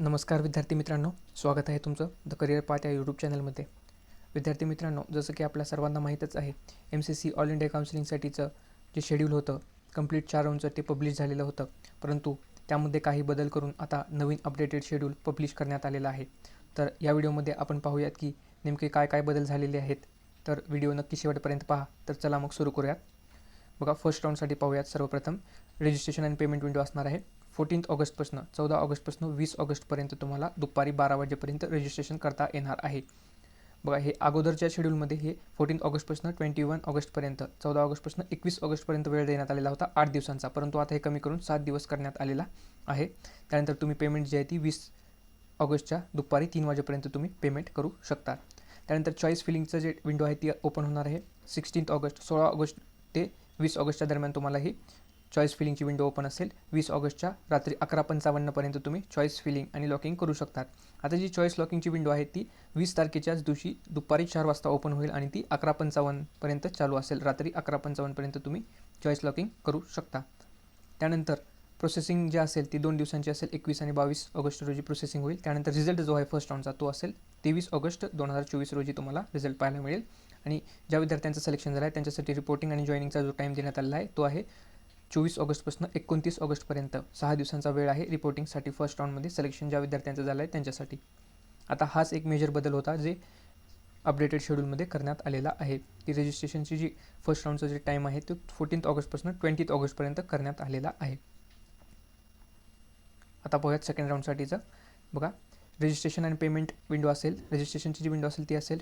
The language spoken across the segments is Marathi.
नमस्कार विद्यार्थी मित्रांनो स्वागत आहे तुमचं द करिअर पाथ या यूट्यूब चॅनलमध्ये विद्यार्थी मित्रांनो जसं की आपल्या सर्वांना माहीतच आहे M C C all India काउन्सिलिंगसाठीचं जे शेड्यूल होतं कंप्लीट चार राऊंडचं ते पब्लिश झालेलं होतं. परंतु त्यामध्ये काही बदल करून आता नवीन अपडेटेड शेड्यूल पब्लिश करण्यात आलेलं आहे. तर या व्हिडिओमध्ये आपण पाहूयात की नेमके काय काय बदल झालेले आहेत. तर व्हिडिओ नक्की शेवटपर्यंत पहा. तर चला मग सुरू करूयात. बघा फर्स्ट राऊंडसाठी पाहूयात. सर्वप्रथम रजिस्ट्रेशन अँड पेमेंट विंडो असणार आहे. फोर्टीन्थ ऑगस्टपासून चौदा ऑगस्टपासून वीस ऑगस्टपर्यंत तुम्हाला दुपारी बारा वाजेपर्यंत रजिस्ट्रेशन करता येणार आहे. बघा हे अगोदरच्या शेड्यूलमध्ये हे फोर्टीन ऑगस्टपासून ट्वेंटी वन ऑगस्टपर्यंत चौदा ऑगस्टपासून एकवीस ऑगस्टपर्यंत वेळ देण्यात आलेला होता आठ दिवसांचा. परंतु आता हे कमी करून सात दिवस करण्यात आलेला आहे. त्यानंतर तुम्ही पेमेंट जी आहे ती वीस ऑगस्टच्या दुपारी तीन वाजेपर्यंत तुम्ही पेमेंट करू शकता. त्यानंतर चॉईस फिलिंगचं जे विंडो आहे ती ओपन होणार आहे. सिक्स्टीन्थ ऑगस्ट सोळा ऑगस्ट ते वीस ऑगस्टच्या दरम्यान तुम्हाला ही चॉईस फिलिंगची विंडो ओपन असेल वीस ऑगस्टच्या रात्री अकरा पंचावन्नपर्यंत तुम्ही चॉईस फिलिंग आणि लॉकिंग करू शकतात. आता जी चॉईस लॉकिंगची विंडो आहे ती वीस तारखेच्याच दिवशी दुपारी चार वाजता ओपन होईल आणि ती अकरा पंचावन्नपर्यंत चालू असेल. रात्री अकरा पंचावन्नपर्यंत तुम्ही चॉईस लॉकिंग करू शकता. त्यानंतर प्रोसेसिंग जे असेल ती दोन दिवसांची असेल एकवीस आणि बावीस ऑगस्ट रोजी प्रोसेसिंग होईल. त्यानंतर रिझल्ट जो आहे फर्स्ट राऊंडचा तो असेल तेवीस ऑगस्ट दोन हजार चोवीस रोजी तुम्हाला रिझल्ट पाहायला मिळेल. आणि ज्या विद्यार्थ्यांचं सिलेक्शन झालं आहे त्यांच्यासाठी रिपोर्टिंग आणि जॉईनिंगचा जो टाईम देण्यात आलेला आहे तो आहे चोवीस ऑगस्टपासून एकोणतीस ऑगस्टपर्यंत सहा दिवसांचा वेळ आहे रिपोर्टिंगसाठी फर्स्ट राऊंडमध्ये सिलेक्शन ज्या विद्यार्थ्यांचं झालं आहे त्यांच्यासाठी. आता हाच एक मेजर बदल होता जे अपडेटेड शेड्यूलमध्ये करण्यात आलेला आहे. की रजिस्ट्रेशनची जी फर्स्ट राऊंडचं जे टाईम आहे तो फोर्टीन्थ ऑगस्टपासून ट्वेंटीथ ऑगस्टपर्यंत करण्यात आलेला आहे. आता पाहूयात सेकंड राऊंडसाठीचं बघा रजिस्ट्रेशन आणि पेमेंट विंडो असेल रजिस्ट्रेशनची जी विंडो असेल ती असेल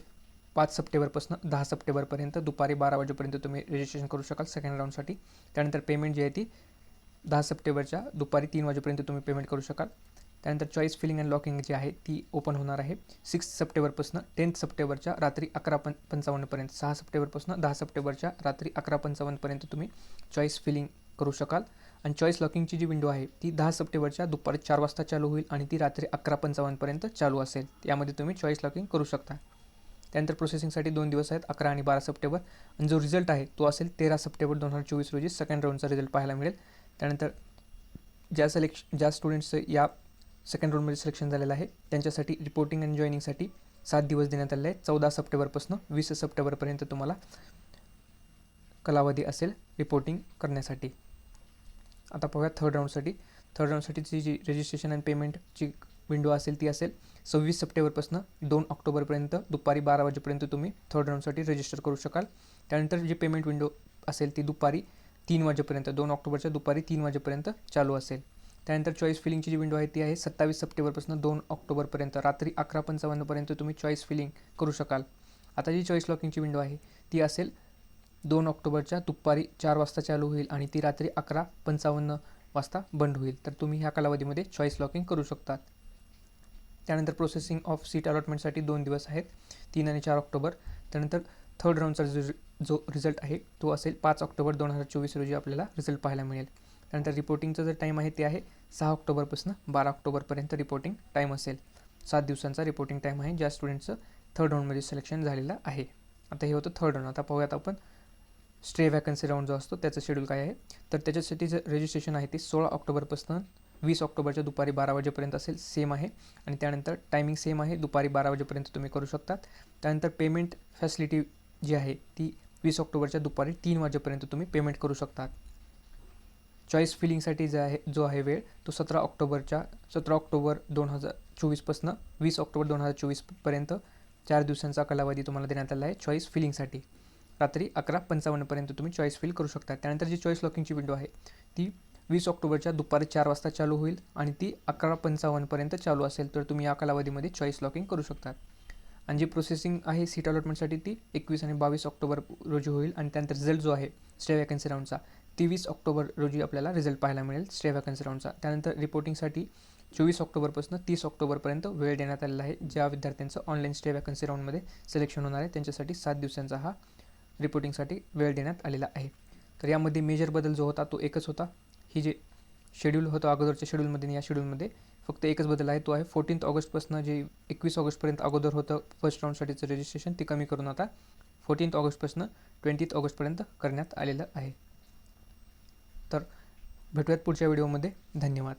पाच सप्टेंबरपासून दहा सप्टेंबरपर्यंत दुपारी बारा वाजेपर्यंत तुम्ही रजिस्ट्रेशन करू शकाल सेकंड राऊंडसाठी त्यानंतर पेमेंट जी आहे ती दहा सप्टेंबरच्या दुपारी तीन वाजेपर्यंत तुम्ही पेमेंट करू शकाल. त्यानंतर चॉईस फिलिंग अँड लॉकिंग जी आहे ती ओपन होणार आहे. सिक्स सप्टेंबरपासून टेन्थ सप्टेंबरच्या रात्री अकरा पं पंचावन्नपर्यंत सहा सप्टेंबरपासून दहा सप्टेंबरच्या रात्री अकरा पंचावन्नपर्यंत तुम्ही चॉईस फिलिंग करू शकाल. आणि चॉईस लॉकिंगची जी विंडो आहे ती दहा सप्टेंबरच्या दुपारी चार वाजता चालू होईल आणि ती रात्री अकरा पंचावन्नपर्यंत चालू असेल. यामध्ये तुम्ही चॉईस लॉकिंग करू शकता. त्यानंतर प्रोसेसिंगसाठी दोन दिवस आहेत अकरा आणि बारा सप्टेंबर. आणि जो रिझल्ट आहे तो असेल तेरा सप्टेंबर दोन हजार चोवीस रोजी सेकंड राऊंडचा रिझल्ट पाहायला मिळेल. त्यानंतर ज्या सिलेक्श ज्या स्टुडंट्सचं या सेकंड राऊंडमध्ये सिलेक्शन झालेलं आहे त्यांच्यासाठी रिपोर्टिंग अँड जॉईनिंगसाठी सात दिवस देण्यात आले आहे चौदा सप्टेंबरपासून वीस सप्टेंबरपर्यंत तुम्हाला कालावधी असेल रिपोर्टिंग करण्यासाठी. आता पाहूया थर्ड राऊंडसाठी थर्ड राऊंडसाठीची जी रजिस्ट्रेशन अँड पेमेंटची विंडो असेल ती असेल. सव्वीस सप्टेंबरपासून दोन ऑक्टोबरपर्यंत दुपारी बारा वाजेपर्यंत तुम्ही थर्ड राऊंडसाठी रजिस्टर करू शकाल. त्यानंतर जी पेमेंट विंडो असेल ती दुपारी तीन वाजेपर्यंत दोन ऑक्टोबरच्या दुपारी तीन वाजेपर्यंत चालू असेल. त्यानंतर चॉईस फिलिंगची जी विंडो आहे ती आहे सत्तावीस सप्टेंबरपासून दोन ऑक्टोबरपर्यंत रात्री अकरा पंचावन्नपर्यंत तुम्ही चॉईस फिलिंग करू शकाल. आता जी चॉईस लॉकिंगची विंडो आहे ती असेल दोन ऑक्टोबरच्या दुपारी चार वाजता चालू होईल आणि ती रात्री अकरा पंचावन्न वाजता बंद होईल. तर तुम्ही ह्या कालावधीमध्ये चॉईस लॉकिंग करू शकतात. त्यानंतर प्रोसेसिंग ऑफ सीट अलॉटमेंटसाठी दोन दिवस आहेत. तीन आणि चार ऑक्टोबर. त्यानंतर थर्ड राऊंडचा जो जो रिझल्ट आहे तो असेल पाच ऑक्टोबर दोन हजार चोवीस रोजी आपल्याला रिझल्ट पाहायला मिळेल. त्यानंतर रिपोर्टिंगचं जर टाईम आहे ते आहे सहा ऑक्टोबरपासून बारा ऑक्टोबरपर्यंत रिपोर्टिंग टाईम असेल. सात दिवसांचा रिपोर्टिंग टाईम आहे ज्या स्टुडंटचं थर्ड राऊंडमध्ये सिलेक्शन झालेलं आहे. आता हे होतं थर्ड राऊंड आता पाहूयात आपण. स्टे वॅकन्सी राऊंड जो असतो त्याचं शेड्यूल काय आहे? तर त्याच्यासाठी जे रजिस्ट्रेशन आहे ते सोळा ऑक्टोबरपासून वीस ऑक्टोबरच्या दुपारी बारा वाजेपर्यंत असेल सेम आहे. आणि त्यानंतर टायमिंग सेम आहे दुपारी बारा वाजेपर्यंत तुम्ही करू शकतात. त्यानंतर पेमेंट फॅसिलिटी जी आहे ती वीस ऑक्टोबरच्या दुपारी तीन वाजेपर्यंत तुम्ही पेमेंट करू शकतात. चॉईस फिलिंगसाठी जे आहे जो आहे वेळ तो सतरा ऑक्टोबरच्या सतरा ऑक्टोबर दोन हजार चोवीसपासून वीस ऑक्टोबर दोन हजार चोवीसपर्यंत चार दिवसांचा कालावधी तुम्हाला देण्यात आला आहे चॉईस फिलिंगसाठी रात्री अकरा पंचावन्नपर्यंत तुम्ही चॉईस फिल करू शकता. त्यानंतर जी चॉईस लॉकिंगची विंडो आहे ती वीस ऑक्टोबरच्या दुपारी चार वाजता चालू होईल आणि ती अकरा पंचावन्नपर्यंत चालू असेल तर तुम्ही या कालावधीमध्ये चॉईस लॉकिंग करू शकतात आणि जी प्रोसेसिंग आहे सीट अलॉटमेंटसाठी ती एकवीस आणि बावीस ऑक्टोबर रोजी होईल आणि त्यानंतर रिझल्ट जो आहे स्टे वॅकन्सी राऊंडचा तेवीस ऑक्टोबर रोजी आपल्याला रिझल्ट पाहायला मिळेल स्टे वॅकन्सी राऊंडचा त्यानंतर रिपोर्टिंगसाठी चोवीस ऑक्टोबरपासून तीस ऑक्टोबरपर्यंत वेळ देण्यात आलेला आहे ज्या विद्यार्थ्यांचं ऑनलाईन स्टे वॅकन्सी राऊंडमध्ये सिलेक्शन होणार आहे त्यांच्यासाठी सात दिवसांचा हा रिपोर्टिंगसाठी वेळ देण्यात आलेला आहे. तर यामध्ये मेजर बदल जो होता तो एकच होता. ही जे शेड्यूल होतं अगोदरच्या शेड्यूलमध्ये या शेड्यूलमध्ये फक्त एकच बदल आहे. तो आहे फोर्टीन्थ ऑगस्टपासून जे एकवीस ऑगस्टपर्यंत अगोदर होतं फर्स्ट राऊंडसाठीचं रजिस्ट्रेशन ते कमी करून आता फोर्टीन्थ ऑगस्टपासून ट्वेंटीथ ऑगस्टपर्यंत करण्यात आलेलं आहे. तर भेटूयात पुढच्या व्हिडिओमध्ये धन्यवाद.